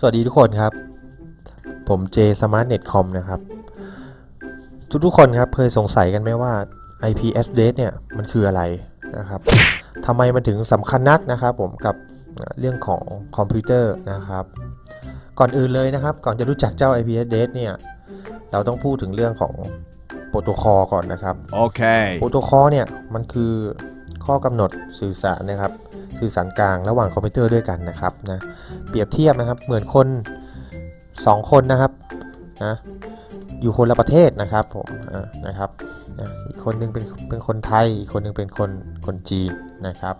สวัสดีทุกคนครับ ผมเจสมาร์ทเน็ตคอมนะครับ ทุกๆคนครับเคยสงสัยกันไหมว่า IP address เนี่ยมันคืออะไรนะครับทำไมมันถึงสำคัญนักนะครับผมกับเรื่องของคอมพิวเตอร์นะครับ ก่อนอื่นเลยนะครับ ก่อนจะรู้จักเจ้า IP address เนี่ยเราต้องพูดถึงเรื่องของโปรโตคอลก่อนนะครับ Okay. โปรโตคอลเนี่ยมันคือ ข้อกำหนดสื่อสารนะครับ สื่อสารกลางระหว่างคอมพิวเตอร์ด้วยกันนะครับนะเปรียบเทียบนะครับเหมือนคน 2 คนนะครับนะอยู่คนละประเทศนะครับผมนะครับนะอีกคนหนึงเป็นเป็นคนไทย อีกคนหนึงเป็นคนคนจีนนะครับ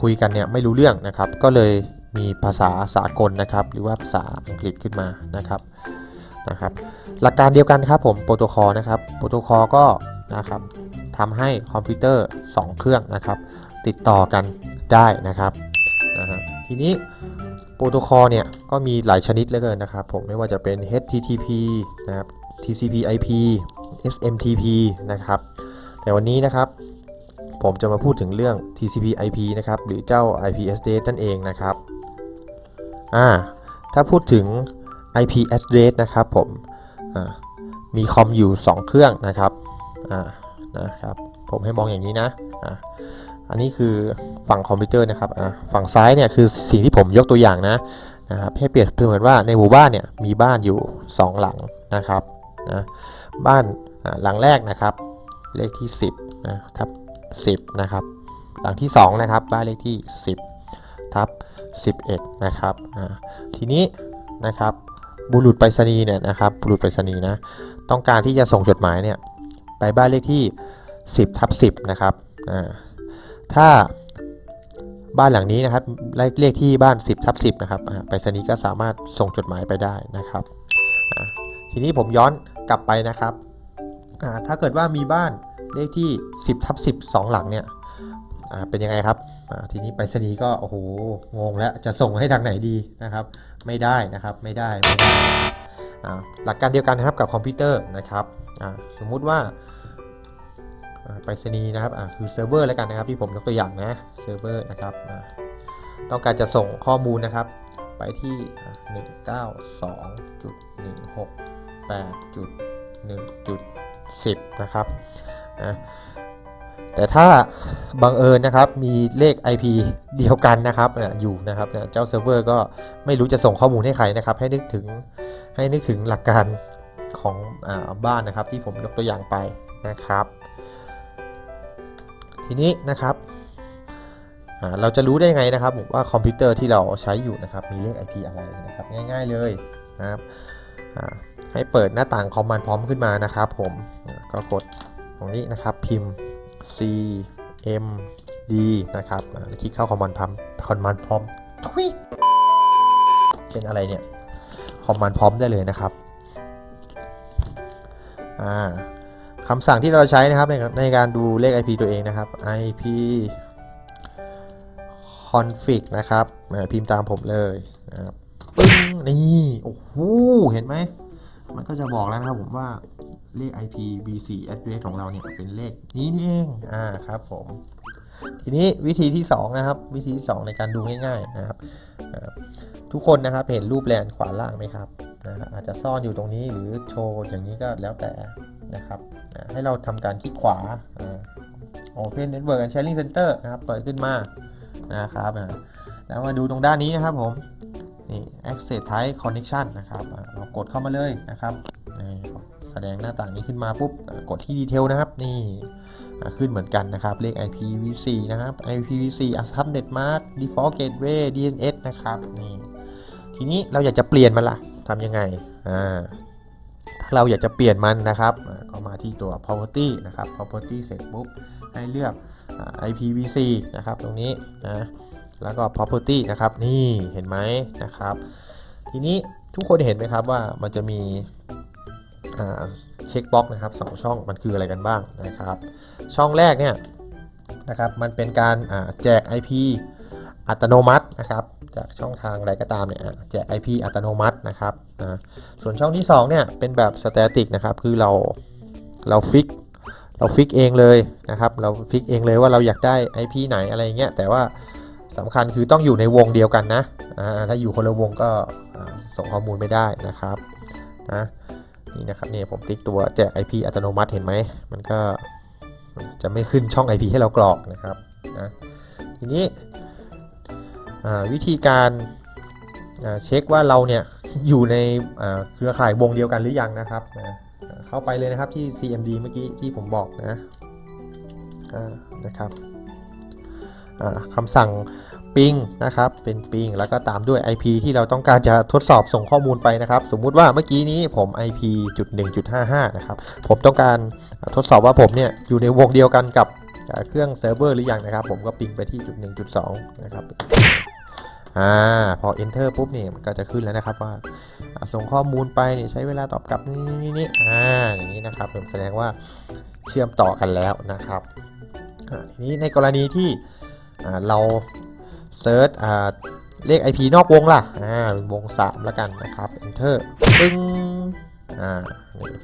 คุยกันเนี่ยไม่รู้เรื่องนะครับ ก็เลยมีภาษาสากลนะครับ หรือว่าภาษาอังกฤษขึ้นมานะครับนะครับ หลักการเดียวกันครับผมโปรโตคอลนะครับโปรโตคอลก็นะครับ ทำให้คอมพิวเตอร์ 2 เครื่องนะครับ ติดต่อกันได้นะครับนะฮะทีนี้โปรโตคอลเนี่ยก็มีหลายชนิดเลือเกินนะครับผมไม่ว่าจะเป็น HTTP นะครับ TCP/IP SMTP นะครับแต่วันนี้นะครับผมจะมาพูดถึงเรื่อง TCP/IP นะครับหรือเจ้า IP address นั่นเองนะครับอ่าถ้าพูดถึง IP address นะครับผมมีคอมอยู่ 2 เครื่องนะครับอ่า นะครับ ผมให้มองอย่างนี้นะอ่าอันนี้คือฝั่งคอมพิวเตอร์นะครับอ่าฝั่งซ้ายเนี่ยคือสิ่งที่ผมยกตัวอย่างนะนะครับให้เปรียบเสมือนว่าในหมู่บ้านเนี่ยมีบ้านอยู่ 2 หลังนะครับนะบ้านหลังแรกนะครับ เลขที่ 10นะทับ10นะครับ หลังที่ 2 นะครับ บ้านเลขที่ 10ทับ11นะครับทีนี้นะครับบุรุษไปรษณีย์เนี่ยนะครับบุรุษไปรษณีย์นะต้องการที่จะส่งจดหมายเนี่ย ไปบ้านเลขที่ 10ทับ10นะครับถ้าบ้านหลังนี้นะครับเลขที่บ้าน 10ทับ10นะครับไปรษณีย์ก็สามารถส่งจดหมายไปได้นะครับ ทีนี้ผมย้อนกลับไปนะครับ ถ้าเกิดว่ามีบ้านเลขที่ 10ทับ10สองหลังเนี่ยเป็นยังไงครับ ทีนี้ไปรษณีย์ก็โอ้โหงงแล้วจะส่งให้ทางไหนดีนะครับ ไม่ได้นะครับไม่ได้ไม่ได้ หลักการเดียวกันนะครับกับคอมพิวเตอร์นะครับสมมุติว่าไปรษณีย์นะครับคือเซิร์ฟเวอร์แล้วกันนะครับที่ผมยกตัวอย่างนะเซิร์ฟเวอร์นะครับต้องการจะส่งข้อมูลนะครับไปที่อ่า192.168.1.10 นะครับนะ แต่ถ้าบังเอิญนะครับมีเลข IP เดียวกันนะครับอยู่นะครับเจ้าเซิร์ฟเวอร์ก็ไม่รู้จะส่งข้อมูลให้ใครนะครับ ให้นึกถึงให้นึกถึงหลักการของอบ้านนะครับ ที่ผมยกตัวอย่างไปนะครับ ทีนี้นะครับเราจะรู้ได้ไงนะครับว่าคอมพิวเตอร์ที่เราใช้อยู่นะครับมีเลข IP อะไรนะครับง่าย ๆเลยนะครับให้เปิดหน้าต่างคอมมานด์พร้อมขึ้นมานะครับ ผมก็กดตรงนี้นะครับพิมพ์ C M D นะครับแล้วคลิกเข้าคอมมานด์พร้อมคอมมานด์พร้อมทุยเป็นอะไรเนี่ย คอมมานด์พร้อมได้เลยนะครับคำสั่งที่เราใช้นะครับในในการดูเลข IP ตัวเองนะครับ IP config นะครับพิมพ์ตามผมเลยนะครับปึ้งนี่ โอ้โห เห็นไหม มันก็จะบอกแล้วนะครับผมว่าเลข IPv4 address ของเราเนี่ยเป็นเลขนี้นี่เอง อ่าครับผม ทีนี้วิธีที่ 2 นะครับ วิธีที่ 2 ในการดูง่ายๆนะครับ ทุกคนนะครับเห็นรูปแลนขวาล่างไหมครับอาอาจจะซ่อนอยู่ตรงนี้หรือโชว์อย่างนี้ก็แล้วแต่นะครับ ให้เราทำการคลิกขวาอ่า Open Network and Sharing Center นะครับ เปิดขึ้นมานะครับแล้วมาดูตรงด้านนี้นะครับผม นี่ Access Type Connection นะครับเรากดเข้ามาเลยนะครับแสดงหน้าต่างนี้ขึ้นมาปุ๊บกดที่ดีเทลนะครับ นี่ขึ้นเหมือนกันนะครับเลข IPv4 นะครับ IPv4 Subnet Mask Default Gateway DNS นะครับนี่ทีนี้เราอยากจะเปลี่ยนมันล่ะทำยังไงอ่าถ้าเราอยากจะเปลี่ยนมันนะครับก็มาที่ตัว property นะครับ property เสร็จปุ๊บให้เลือกอ IPv4 นะครับตรงนี้นะ แล้วก็ property นะครับ นี่เห็นไหมนะครับ ทีนี้ทุกคนเห็นไหมครับว่ามันจะมีเช็คบ็อกนะครับสองช่องมันคืออะไรกันบ้างนะครับ ช่องแรกเนี่ยนะครับมันเป็นการแจก IP อัตโนมัตินะครับ จากช่องทางใดก็ตามเนี่ยแจก IP อัตโนมัตินะครับอ่าส่วนช่องที่2เนี่ยเป็นแบบ static นะครับคือเราเราฟิกเราฟิกเองเลยนะครับ เราฟิกเองเลยว่าเราอยากได้ IP ไหนอะไรเงี้ยแต่ว่า สำคัญคือต้องอยู่ในวงเดียวกันนะถ้าอยู่คนละวงก็ส่งข้อมูลไม่ได้นะครับนะนี่นะครับเนี่ยผมติ๊กตัวแจก IP อัตโนมัติเห็นไหมมันก็จะไม่ขึ้นช่อง IP ให้เรากรอกนะครับนะทีนี้วิธีการเช็คว่าเราเนี่ยอยู่ในเครือข่ายวงเดียวกันหรือยังนะครับนะเข้าไปเลยนะครับที่ CMD เมื่อกี้ที่ผมบอกนะนะครับ คำสั่งปิงนะครับ เป็นปิงแล้วก็ตามด้วย IP ที่เราต้องการจะทดสอบส่งข้อมูลไปนะครับ สมมุติว่าเมื่อกี้นี้ผม IP จุด1.55 นะครับ ผมต้องการทดสอบว่าผมเนี่ยอยู่ในวงเดียวกันกับเครื่องเซิร์ฟเวอร์หรือยังนะครับ ผมก็ปิงไปที่จุด1.2 นะครับอ่าพอ enter ปุ๊บเนี่ยมันก็จะขึ้นแล้วนะครับว่าส่งข้อมูลไปเนี่ยใช้เวลาตอบกลับนี่นี่นี่อ่าอย่างนี้นะครับแสดงว่าเชื่อมต่อกันแล้วนะครับอ่าทีนี้ในกรณีที่ เราเซิร์ชเลข IP นอกวงล่ะอ่าวง 3 แล้วกันนะครับ enter ปึ้งอ่า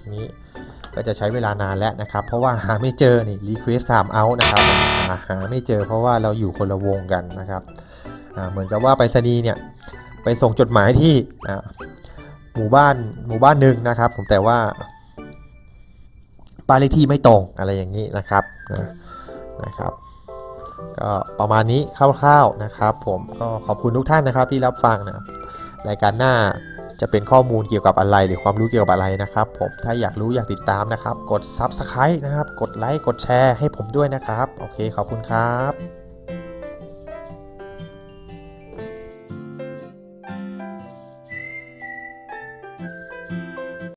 ทีนี้ก็จะใช้เวลานานแล้วนะครับ เพราะว่าหาไม่เจอนี่ request time out นะครับอ่าหาไม่เจอเพราะว่าเราอยู่คนละวงกันนะครับอ่าเหมือนกับว่าไปรษณีย์เนี่ยไปส่งจดหมายที่อ่าหมู่บ้านหมู่บ้านหนึ่งนะครับ ผมแต่ว่าบ้านเลขที่ไม่ตรงอะไรอย่างนี้นะครับนะครับ ก็ประมาณนี้คร่าวๆนะครับผมก็ขอบคุณทุกท่านนะครับที่รับฟังนะครับรายการหน้าจะเป็นข้อมูลเกี่ยวกับอะไรหรือความรู้เกี่ยวกับอะไรนะครับ ผมถ้าอยากรู้อยากติดตามนะครับ กด Subscribe นะครับ กดไลค์กดแชร์ให้ผมด้วยนะครับ โอเคขอบคุณครับ